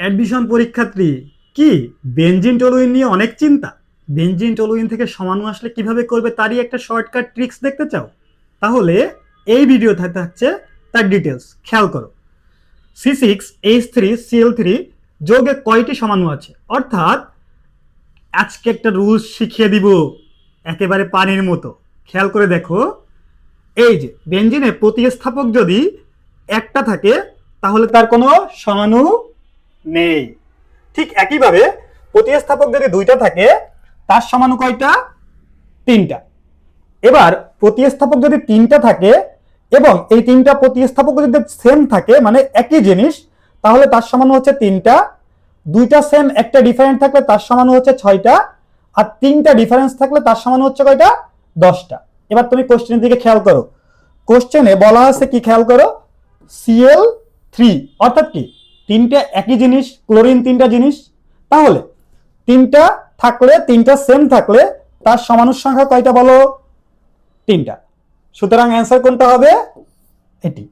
Admission পরীক্ষার্থী কি? Benzene toluene নিয়ে অনেক চিন্তা। বেঞ্জিন টলুইন থেকে সমাণু আসলে কীভাবে করবে তারই একটা শর্টকাট ট্রিক্স দেখতে চাও? তাহলে এই ভিডিওতে থাকছে তার ডিটেলস খেয়াল করো। C six, H three CL three যোগে কয়টি সমাণু আছে? অর্থাৎ আজকে একটা রুলস শিখিয়ে দিব একেবারে পানির মতো। খেয়াল করে দেখো। এই যে বেঞ্জিনে প্রতিস্থাপক যদি একটা থাকে, তাহলে তার কোনো সমাণু নেই। ঠিক একইভাবে প্রতিস্থাপক যদি দুইটা থাকে, তার সমাণু কয়টা? তিনটা। এবার প্রতিস্থাপক যদি তিনটা থাকে এবং এই তিনটা প্রতিস্থাপক যদি সেম থাকে মানে একই জিনিস, তাহলে তার সমান হচ্ছে তিনটা। দুইটা সেম একটা ডিফারেন্ট থাকলে তার সমান হচ্ছে ছয়টা। আর তিনটা ডিফারেন্স থাকলে তার সমান হচ্ছে কয়টা? দশটা। এবার তুমি কোশ্চেনের দিকে খেয়াল করো। কোশ্চেনে বলা আছে কি খেয়াল করো? সিএল থ্রি অর্থাৎ কি? তিনটা একই জিনিস, ক্লোরিন তিনটা জিনিস। তাহলে, তিনটা থাকলে, তিনটা সেম থাকলে তার সমানুর সংখ্যা কয়টা বলো? তিনটা। সুতরাং অ্যান্সার কোনটা হবে? এটি।